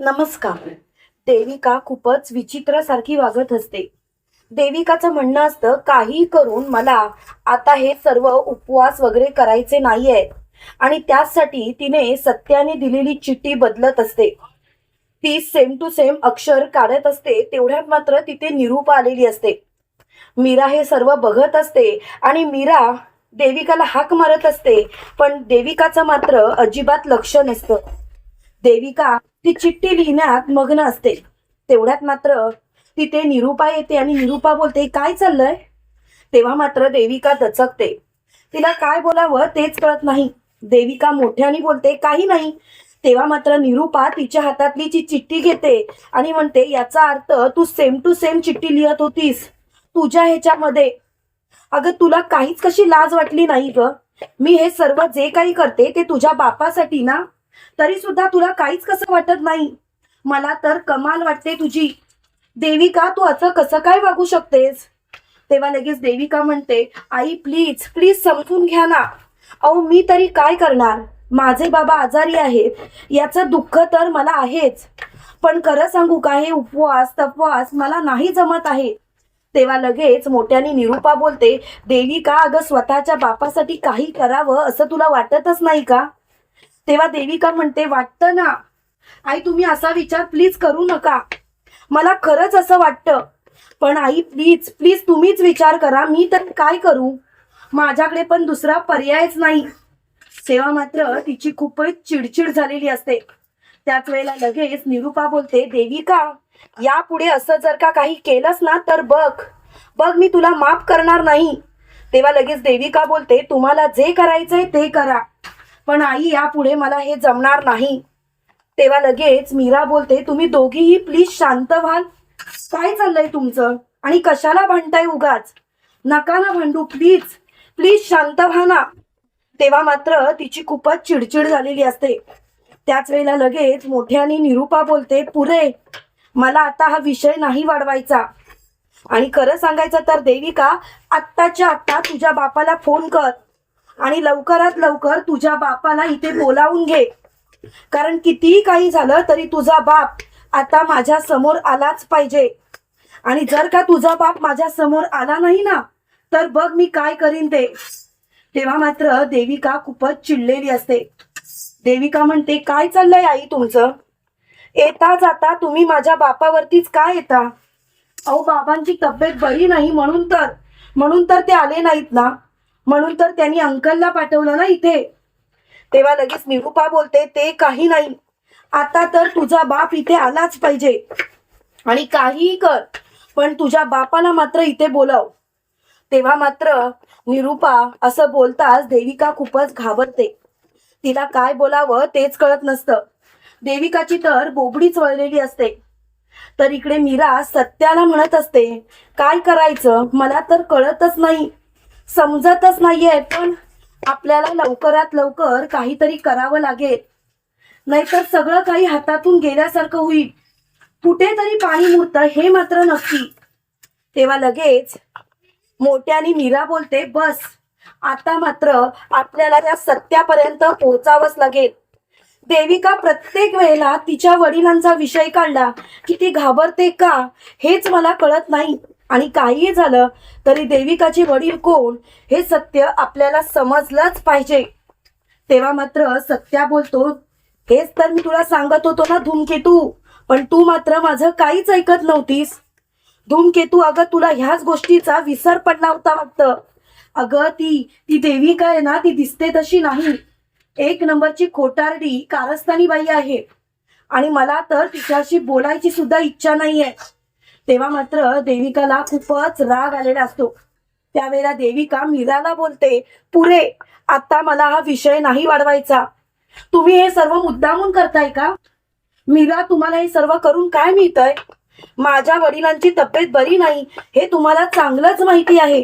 नमस्कार. देविका खूपच विचित्रासारखी वागत असते. देविकाचं म्हणणं असतं काही करून मला आता हे सर्व उपवास वगैरे करायचे नाहीये. आणि त्यासाठी तिने सत्याने दिलेली चिठ्ठी बदलत असते. ती सेम टू सेम अक्षर काढत असते तेवढ्यात मात्र तिथे निरूपा आलेली असते. मीरा हे सर्व बघत असते आणि मीरा देविकाला हाक मारत असते पण देविकाचं मात्र अजिबात लक्ष नसतं. देविका ती चिठ्ठी लिहिण्यात मग्न असते. तेवढ्यात मात्र तिथे निरूपा येते आणि निरूपा बोलते काय चाललंय? तेव्हा मात्र देविका दचकते. तिला काय बोलावं तेच कळत नाही. देविका मोठ्याने बोलते काही नाही. तेव्हा मात्र निरूपा तिच्या हातातली जी चिठ्ठी घेते आणि म्हणते याचा अर्थ तू सेम टू सेम चिठ्ठी लिहत होतीस. तुझ्या ह्याच्यामध्ये. अगं तुला काहीच कशी लाज वाटली नाही ग? मी हे सर्व जे काही करते ते तुझ्या बापासाठी ना? तरी सुद्धा तुला काहीच कसं वाटत नाही. मला तर कमाल वाटते तुझी. देविका तू असं कसं काय वागू शकतेस? तेव्हा लगेच देविका म्हणते आई प्लीज प्लीज समजून घ्या ना. अहो मी तरी काय करणार? माझे बाबा आजारी आहेत. याचं दुःख तर मला आहेच. पण खरं सांगू का हे उपवास तपवास मला नाही जमत आहे. तेव्हा लगेच मोठ्याने निरूपा बोलते देविका अगं स्वतःच्या बापासाठी काही करावं असं तुला वाटतच नाही का? तेव्हा देविका म्हणते वाटतं ना? आई तुम्ही असा विचार प्लीज करू नका. मला खरंच असं वाटतं. पण आई प्लीज प्लीज तुम्हीच विचार करा. मी तर काय करू? माझ्याकडे पण दुसरा पर्यायच नाही. तेव्हा मात्र तिची खूपच चिडचिड झालेली असते. त्याच वेळेला लगेच निरूपा बोलते देविका यापुढे असं जर का काही केलंस ना तर बघ. बघ मी तुला माफ करणार नाही. तेव्हा लगेच देविका बोलते तुम्हाला जे करायचंय ते करा. पण आई यापुढे मला हे जमणार नाही. तेव्हा लगेच मीरा बोलते तुम्ही दोघीही प्लीज शांत व्हाल. काय चाललंय तुमचं? आणि कशाला भांडताय उगाच? नका ना भांडू प्लीज प्लीज शांत व्हा ना. तेव्हा मात्र तिची खूपच चिडचिड झालेली असते. त्याच वेळेला लगेच मोठ्याने निरूपा बोलते पुरे मला आता हा विषय नाही वाढवायचा. आणि खरं सांगायचं तर देविका आत्ताच्या आत्ता तुझ्या बापाला फोन कर. आणि लवकरात लवकर तुझ्या बापाला इथे बोलावून घे. कारण कितीही काही झालं तरी तुझा बाप आता माझ्यासमोर आलाच पाहिजे. आणि जर का तुझा बाप माझ्यासमोर आला नाही ना तर बघ मी काय करीन ते. तेव्हा मात्र देविका खूपच चिडलेली असते. देविका म्हणते काय चाललंय आई तुमचं? येता जाता तुम्ही माझ्या बापावरतीच काय येता? अहो बाबांची तब्येत बरी नाही म्हणून तर म्हणून तर ते आले नाहीत ना. म्हणून तर त्यांनी अंकलला पाठवलं ना इथे. तेव्हा लगेच निरूपा बोलते ते काही नाही. आता तर तुझा बाप इथे आलाच पाहिजे. आणि काहीही कर पण तुझ्या बापाला मात्र इथे बोलाव. तेव्हा मात्र निरूपा असं बोलताच देविका खूपच घाबरते. तिला काय बोलावं तेच कळत नसतं. देविकाची तर बोबडीच वळलेली असते. तर इकडे मीरा सत्याला म्हणत असते काय करायचं? मला तर कळतच नाही. समजतच नाहीये पण आपल्याला लवकरात लवकर काहीतरी करावं लागेल. नाहीतर सगळं काही हातातून गेल्यासारखं होईल. कुठेतरी पाणी मुरतं हे मात्र नक्की. तेव्हा लगेच मोठ्याने मीरा बोलते बस आता मात्र आपल्याला त्या सत्यापर्यंत पोहोचावंच लागेल. देविका प्रत्येक वेळेला तिच्या वडिलांचा विषय काढला की ती घाबरते का? हेच मला कळत नाही. आणि काहीही झालं तरी देविकाचे वडील कोण हे सत्य आपल्याला समजलंच पाहिजे. तेव्हा मात्र सत्या बोलतो हेच तर मी तुला सांगत होतो ना धूमकेतू पण तू मात्र माझं काहीच ऐकत नव्हतीस. धूमकेतू अगं तुला ह्याच गोष्टीचा विसर पडला होता वाटतं. अगं ती ती देविका आहे ना ती दिसते तशी नाही. एक नंबरची खोटारडी कारस्थानी बाई आहे. आणि मला तर तिच्याशी बोलायची सुद्धा इच्छा नाहीये. तेव्हा मात्र देविकाला खूपच राग आलेला असतो. त्यावेळेला देविका मीराला बोलते पुरे आता मला हा विषय नाही वाढवायचा. तुम्ही हे सर्व मुद्दामून करताय का? मीरा तुम्हाला हे सर्व करून काय मिळतंय? माझ्या वडिलांची तब्येत बरी नाही हे तुम्हाला चांगलंच माहिती आहे.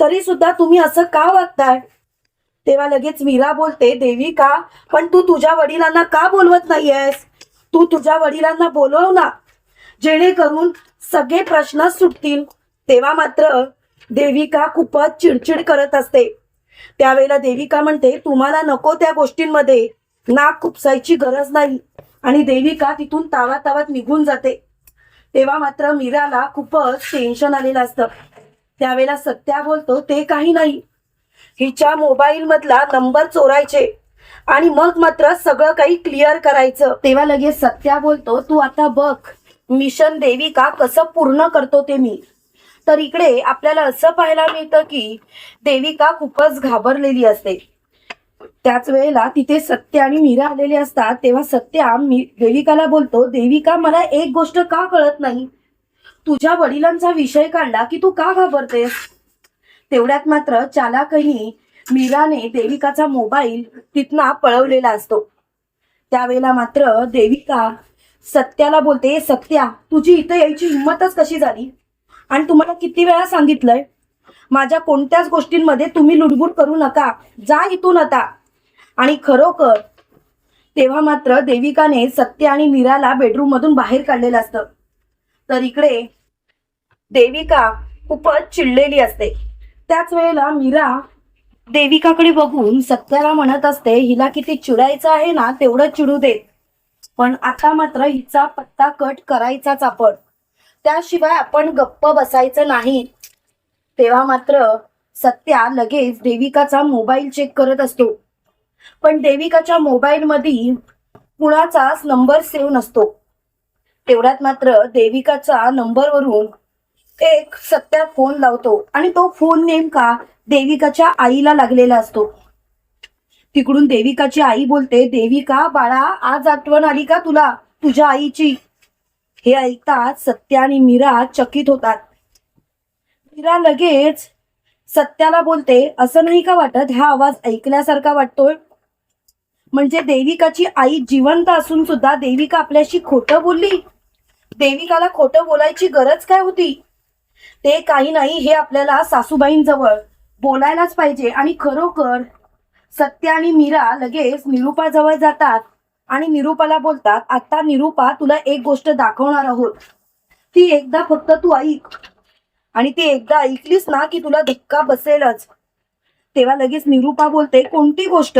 तरी सुद्धा तुम्ही असं का वागताय? तेव्हा लगेच मीरा बोलते देविका पण तू तुझ्या वडिलांना का बोलवत नाहीयेस? तू तुझ्या वडिलांना बोलव ना. जेणेकरून सगळे प्रश्न सुटतील तेव्हा मात्र देविका खूपच चिडचिड करत असते. त्यावेळेला देविका म्हणते तुम्हाला नको त्या गोष्टींमध्ये. नाक खुपसायची गरज नाही. आणि देविका तिथून तावा तावात निघून जाते. तेव्हा मात्र मीराला खूपच टेन्शन आलेलं असतं. त्यावेळेला सत्या बोलतो ते काही नाही. हिच्या मोबाईल मधला नंबर चोरायचे. आणि मग मात्र सगळं काही क्लिअर करायचं. तेव्हा लगेच सत्या बोलतो तू आता बघ. मिशन देविका कसं पूर्ण करतो ते मी. तर इकडे आपल्याला असं पाहायला मिळतं की देविका खूपच घाबरलेली असते. त्याच वेळेला तिथे सत्य आणि मीरा आलेले असतात. तेव्हा सत्या मी देविकाला बोलतो देविका मला एक गोष्ट का कळत नाही? तुझ्या वडिलांचा विषय काढला की तू का घाबरतेस? तेवढ्यात मात्र चालाकही मीराने देविकाचा मोबाईल तिथना पळवलेला असतो. त्यावेळेला मात्र देविका सत्याला बोलते सत्या तुझी इथं यायची हिंमतच कशी झाली? आणि तुम्हाला किती वेळा सांगितलंय? माझ्या कोणत्याच गोष्टींमध्ये तुम्ही लुडबुड करू नका जा इथून आता. आणि खरोखर तेव्हा मात्र देविकाने सत्य आणि मीराला बेडरूम मधून बाहेर काढलेलं असतं. तर इकडे देविका खूपच चिडलेली असते. त्याच वेळेला मीरा देविकाकडे बघून सत्याला म्हणत असते हिला किती चिडायचं आहे ना तेवढं चिडू देत. पण आता मात्र हिचा पत्ता कट करायचाच आपण. त्याशिवाय आपण गप्प बसायचं नाही. तेव्हा मात्र सत्या लगेच देविकाचा मोबाईल चेक करत असतो. पण देविकाच्या मोबाईल मध्ये कुणाचाच नंबर सेव्ह नसतो. तेवढ्यात मात्र देविकाचा नंबरवरून एक सत्या फोन लावतो आणि तो फोन नेमका देविकाच्या आईला लागलेला असतो. तिकडून देविकाची आई बोलते देविका बाळा आज आठवण आली का तुला? तुझ्या आईची. हे ऐकताच सत्या आणि मीरा चकित होतात. मीरा लगेच सत्याला बोलते असं नाही का वाटत हा आवाज ऐकल्यासारखा वाटतोय? म्हणजे देविकाची आई जिवंत असून सुद्धा देविका आपल्याशी खोटं बोलली? देविकाला खोटं बोलायची गरज काय होती? ते काही नाही हे आपल्याला सासूबाईंजवळ बोलायलाच पाहिजे आणि खरोखर सत्य आणि मीरा लगेच निरुपाजवळ जातात आणि निरुपाला बोलतात आता निरुपा तुला एक गोष्ट दाखवणार आहोत. ती एकदा फक्त तू ऐक. आणि ती एकदा ऐकलीस ना की तुला धक्का बसेलच. तेव्हा लगेच निरुपा बोलते कोणती गोष्ट?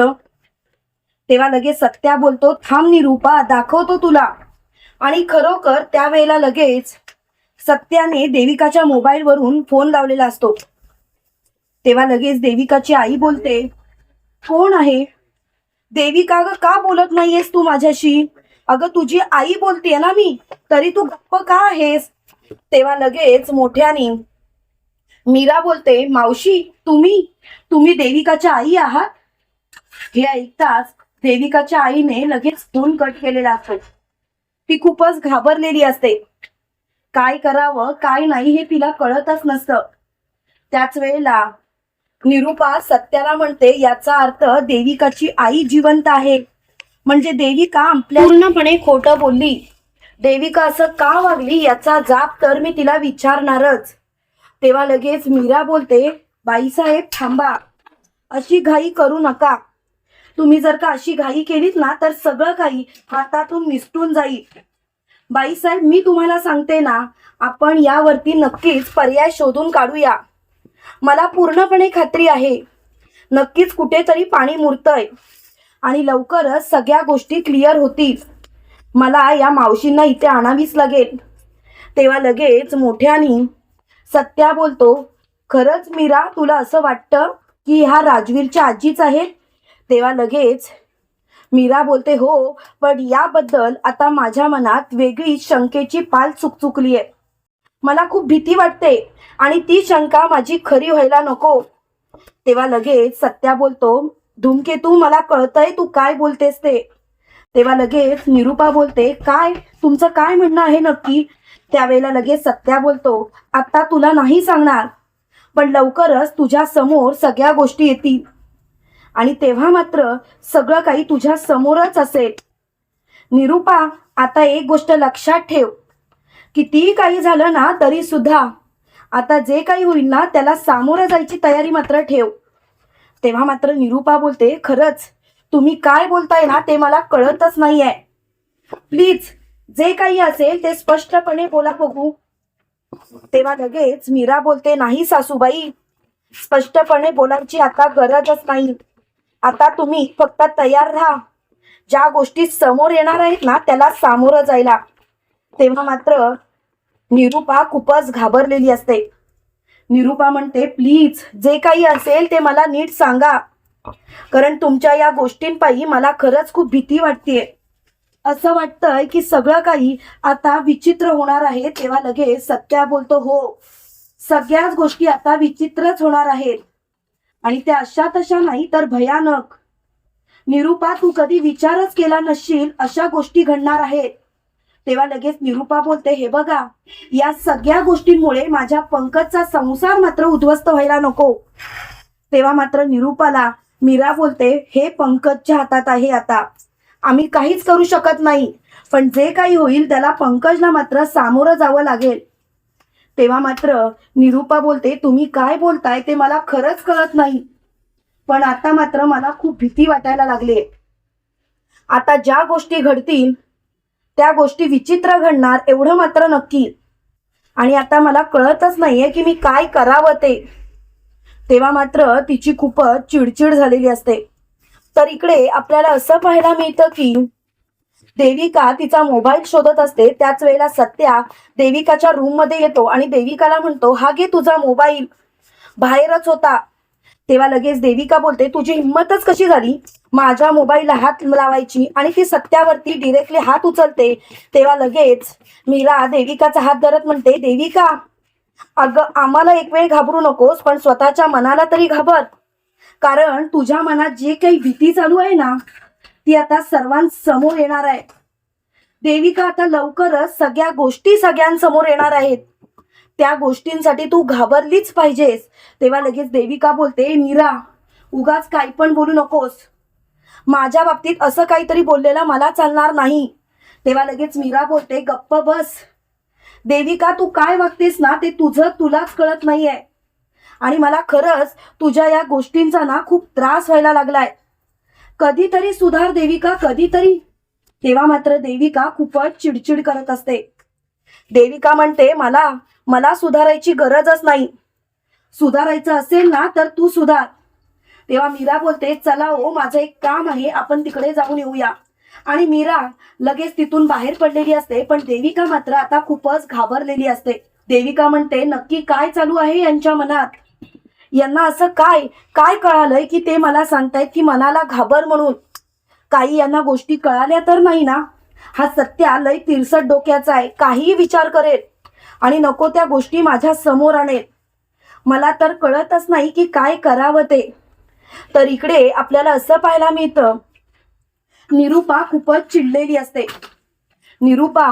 तेव्हा लगेच सत्या बोलतो थांब निरुपा दाखवतो तुला. आणि खरोखर त्यावेळेला लगेच सत्याने देविकाच्या मोबाईलवरून फोन लावलेला असतो. तेव्हा लगेच देविकाची आई बोलते कोण आहे? देविका ग का बोलत नाहीयेस तू माझ्याशी? अगं तुझी आई बोलतीये ना मी. तरी तू गप्प का आहेस? तेव्हा लगेच मोठ्याने मीरा बोलते मावशी तुम्ही? तुम्ही देविकाच्या आई आहात? हे ऐकताच देविकाच्या आईने लगेच फोन कट केलेला असतो. ती खूपच घाबरलेली असते. काय करावं काय नाही हे तिला कळतच नसतं. त्याच वेळेला निरुपा सत्याला म्हणते याचा अर्थ देविकाची आई जिवंत आहे. म्हणजे देविका आपल्या पूर्णपणे खोटं बोलली. देविका असं का वागली याचा जाब तर मी तिला विचारणारच. तेव्हा लगेच मीरा बोलते बाईसाहेब थांबा. अशी घाई करू नका. तुम्ही जर का अशी घाई केलीत ना तर सगळं काही हातातून निसटून जाईल. बाईसाहेब मी तुम्हाला सांगते ना आपण यावरती नक्कीच पर्याय शोधून काढूया. मला पूर्णपणे खात्री आहे. नक्कीच कुठेतरी पाणी मुरतंय. आणि लवकरच सगळ्या गोष्टी क्लिअर होतील. मला या मावशींना इथे आणावीच लागेल. तेव्हा लगेच मोठ्यानी सत्या बोलतो खरंच मीरा तुला असं वाटतं की ह्या राजवीरच्या आजीच आहेत? तेव्हा लगेच मीरा बोलते हो पण याबद्दल आता माझ्या मनात वेगळी शंकेची पाल चुकचुकली आहे मला खूप भीती वाटते आणि ती शंका माझी खरी व्हायला नको. तेव्हा लगेच सत्या बोलतो धूमकेतू मला कळतंय तू काय बोलतेस ते. तेव्हा लगेच निरुपा बोलते काय? तुमचं काय म्हणणं आहे नक्की? त्यावेळेला लगेच सत्या बोलतो आता तुला नाही सांगणार पण लवकरच तुझ्या समोर सगळ्या गोष्टी येतील. आणि तेव्हा मात्र सगळं काही तुझ्या समोरच असेल. निरुपा आता एक गोष्ट लक्षात ठेव. कितीही काही झालं ना तरी सुद्धा आता जे काही होईल ना त्याला सामोरं जायची तयारी मात्र ठेव. तेव्हा मात्र निरुपा बोलते खरंच तुम्ही काय बोलताय ना ते मला कळतच नाहीये. प्लीज जे काही असेल ते स्पष्टपणे बोला बघू. तेव्हा लगेच मीरा बोलते नाही सासूबाई स्पष्टपणे बोलायची आता गरजच नाही. आता तुम्ही फक्त तयार राहा. ज्या गोष्टी समोर येणार आहेत ना त्याला सामोरं जायला. तेव्हा मात्र निरूपा खूपच घाबरलेली असते. निरूपा म्हणते प्लीज जे काही असेल ते मला नीट सांगा. कारण तुमच्या या गोष्टींपायी मला खरंच खूप भीती वाटतेय. असं वाटतंय की सगळं काही आता विचित्र होणार आहे तेव्हा लगेच सत्या बोलतो हो सगळ्याच गोष्टी आता विचित्रच होणार आहेत. आणि त्या अशा तशा नाही तर भयानक. निरूपा तू कधी विचारच केला नसशील अशा गोष्टी घडणार आहेत. तेव्हा लगेच निरूपा बोलते हे बघा या सगळ्या गोष्टींमुळे माझ्या पंकजचा संसार मात्र उद्ध्वस्त व्हायला नको. तेव्हा मात्र निरूपाला मीरा बोलते हे पंकजच्या हातात आहे आता. आम्ही काहीच करू शकत नाही पण जे काही होईल त्याला पंकजला मात्र सामोरं जावं लागेल. तेव्हा मात्र निरूपा बोलते तुम्ही काय बोलताय ते मला खरंच कळत नाही. पण आता मात्र मला खूप भीती वाटायला लागली. आता ज्या गोष्टी घडतील त्या गोष्टी विचित्र घडणार एवढं मात्र नक्की. आणि आता मला कळतच नाहीये की मी काय करावं ते. तेव्हा मात्र तिची खूपच चिडचिड झालेली असते. तर इकडे आपल्याला असं पाहायला मिळतं की देविका तिचा मोबाईल शोधत असते. त्याच वेळेला सत्या देविकाच्या रूममध्ये येतो आणि देविकाला म्हणतो हा घे तुझा मोबाईल. बाहेरच होता. तेव्हा लगेच देविका बोलते तुझी हिंमतच कशी झाली? माझ्या मोबाईलला हात लावायची आणि ती सत्यावरती डिरेक्टली हात उचलते तेव्हा लगेच मीरा देविकाचा हात धरत म्हणते देविका अगं आम्हाला एक वेळ घाबरू नकोस पण स्वतःच्या मनाला तरी घाबर. कारण तुझ्या मनात जी काही भीती चालू आहे ना ती आता सर्वांसमोर येणार आहे. देविका आता लवकरच सगळ्या गोष्टी सगळ्यांसमोर येणार आहेत. त्या गोष्टींसाठी तू घाबरलीच पाहिजेस. तेव्हा लगेच देविका बोलते मीरा उगाच काही पण बोलू नकोस. माझ्या बाबतीत असं काहीतरी बोललेलं मला चालणार नाही. तेव्हा लगेच मीरा बोलते गप्प बस. देविका तू काय वागतेस ना ते तुझं तुलाच कळत नाहीये. आणि मला खरंच तुझ्या या गोष्टींचा ना खूप त्रास व्हायला लागलाय. कधीतरी सुधार देविका कधीतरी. तेव्हा मात्र देविका खूपच चिडचिड करत असते. देविका म्हणते मला मला सुधारायची गरजच नाही. सुधारायचं असेल ना तर तू सुधार. तेव्हा मीरा बोलते चला हो माझं एक काम आहे आपण तिकडे जाऊन येऊया. आणि मीरा लगेच तिथून बाहेर पडलेली असते पण देविका मात्र आता खूपच घाबरलेली असते. देविका म्हणते नक्की काय चालू आहे यांच्या मनात? यांना असं काय? काय कळालंय की ते मला सांगतायत की मनाला घाबर म्हणून? काही यांना गोष्टी कळाल्या तर नाही ना? हा सत्या लय तिरसट डोक्याचा आहे काहीही विचार करेल. आणि नको त्या गोष्टी माझ्यासमोर आणेल. मला तर कळतच नाही की काय करावं ते. तर इकडे आपल्याला असं पाहायला मिळतं. निरूपा खूपच चिडलेली असते. निरूपा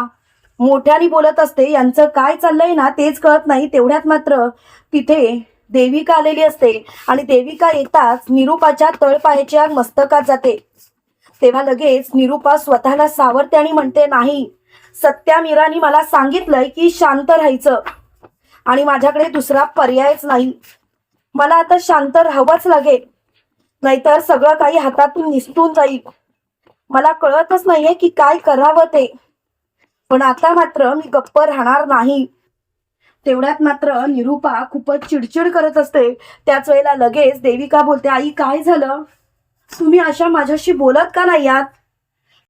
मोठ्याने बोलत असते यांचं काय चाललंय ना तेच कळत नाही. तेवढ्यात मात्र तिथे देविका आलेली असते आणि देविका येताच निरूपाच्या तळपायाच्या मस्तकात जाते. तेव्हा लगेच निरूपा स्वतःला सावरते आणि म्हणते नाही सत्या मीरानी मला सांगितलंय की शांत राहायचं आणि माझ्याकडे दुसरा पर्यायच नाही. मला आता शांत राहावंच लागेल. नाहीतर सगळं काही हातातून निसटून जाईल. मला कळतच नाहीये की काय करावं ते. पण आता मात्र मी गप्प राहणार नाही. तेवढ्यात मात्र निरूपा खूपच चिडचिड करत असते. त्याच वेळेला लगेच देविका बोलते आई काय झालं? तुम्ही अशा माझ्याशी बोलत का नाही आहात?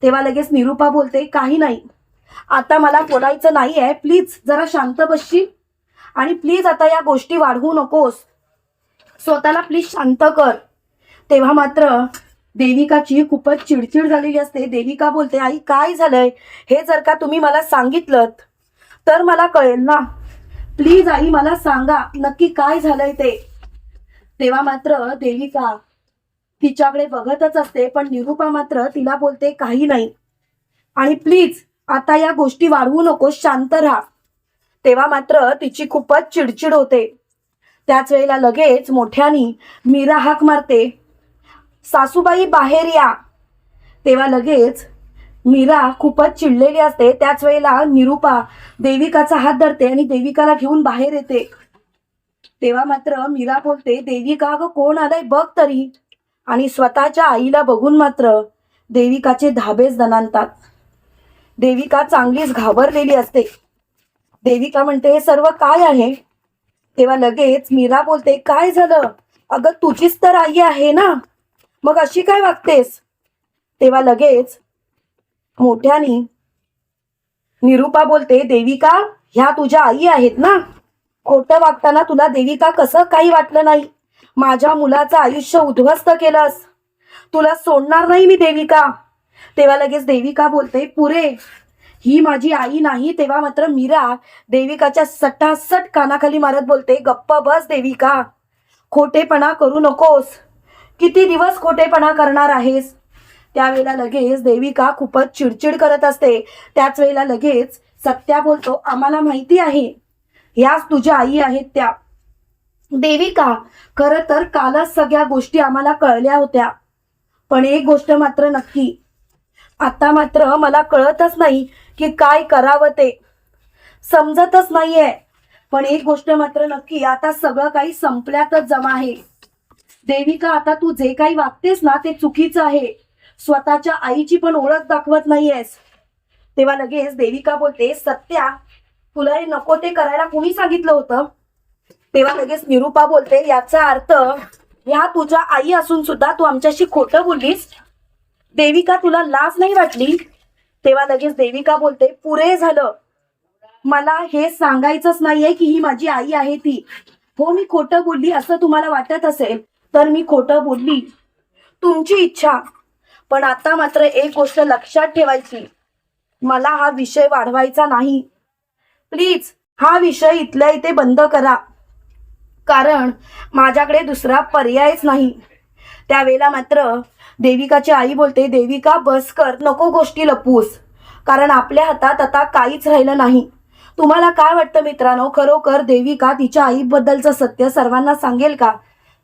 तेव्हा लगेच निरूपा बोलते काही नाही. आता मला बोलायचं नाही आहे प्लीज जरा शांत बसशील? आणि प्लीज आता या गोष्टी वाढवू नकोस. स्वतःला प्लीज शांत कर. तेव्हा मात्र देविकाची खूपच चिडचिड झालेली असते. देविका बोलते आई काय झालंय? हे जर का तुम्ही मला सांगितलं तर मला कळेल ना. प्लीज आई मला सांगा नक्की काय झालंय ते? तेव्हा मात्र देविका तिच्याकडे बघतच असते पण निरूपा मात्र तिला बोलते काही नाही. आणि प्लीज आता या गोष्टी वाढवू नको शांत राहा. तेव्हा मात्र तिची खूपच चिडचिड होते. त्याच वेळेला लगेच मोठ्यानी मीरा हाक मारते. सासूबाई बाहेर या. तेव्हा लगेच मीरा खूपच चिडलेली असते. त्याच वेळेला निरूपा देविकाचा हात धरते आणि देविकाला घेऊन बाहेर येते. तेव्हा मात्र मीरा बोलते देविका ग कोण आलाय बघ तरी. आणि स्वतःच्या आईला बघून मात्र देविकाचे धाबेच दणानतात देविका चांगलीच घाबरलेली असते. देविका म्हणते हे सर्व काय आहे? तेव्हा लगेच मीरा बोलते काय झालं? अगं तुझीच तर आई आहे ना? मग अशी काय वागतेस? तेव्हा लगेच मोठ्याने निरुपा बोलते देविका ह्या तुझ्या आई आहेत ना? खोटं वागताना तुला देविका कसं काही वाटलं नाही? माझ्या मुलाचं आयुष्य उद्ध्वस्त केलंस. तुला सोडणार नाही मी देविका. तेव्हा लगेच देविका बोलते पुरे ही माझी आई नाही. तेव्हा मात्र मीरा देविकाच्या सटासट कानाखाली मारत बोलते गप्प बस देविका. खोटेपणा करू नकोस. किती दिवस खोटेपणा करणार आहेस? त्यावेळेला लगेच देविका खूपच चिडचिड करत असते. त्याच वेळेला लगेच सत्या बोलतो आम्हाला माहिती आहे. ह्याच तुझ्या आई आहेत त्या. देविका खरं तर कालच सगळ्या गोष्टी आम्हाला कळल्या होत्या. पण एक गोष्ट मात्र नक्की. आता मात्र मला कळतच नाही की काय करावं ते. समजतच नाहीये. पण एक गोष्ट मात्र नक्की आता सगळं काही संपल्यातच जमा आहे. देविका आता तू जे काही वागतेस ना ते चुकीचं आहे. स्वतःच्या आईची पण ओळख दाखवत नाहीयेस. तेव्हा लगेच देविका बोलते सत्या तुला हे नको ते करायला कुणी सांगितलं होतं? तेव्हा लगेच निरुपा बोलते याचा अर्थ ह्या तुझ्या आई असून सुद्धा तू आमच्याशी खोटं बोललीस. देविका तुला लाज नाही वाटली? तेव्हा लगेच देविका बोलते पुरे झालं. मला हे सांगायचंच नाहीये की ही माझी आई आहे ती. हो मी खोटं बोलली असं तुम्हाला वाटत असेल तर मी खोटं बोलली. तुमची इच्छा. पण आता मात्र एक गोष्ट लक्षात ठेवायची. मला हा विषय वाढवायचा नाही. प्लीज हा विषय इथल्या इथे बंद करा. कारण माझ्याकडे दुसरा पर्यायच नाही. त्यावेळेला मात्र देविकाची आई बोलते देविका बस कर नको गोष्टी लपूस कारण आपल्या हातात आता काहीच राहिलं नाही. तुम्हाला काय वाटतं मित्रांनो? खरोखर देविका तिच्या आईबद्दलचं सत्य सर्वांना सांगेल का?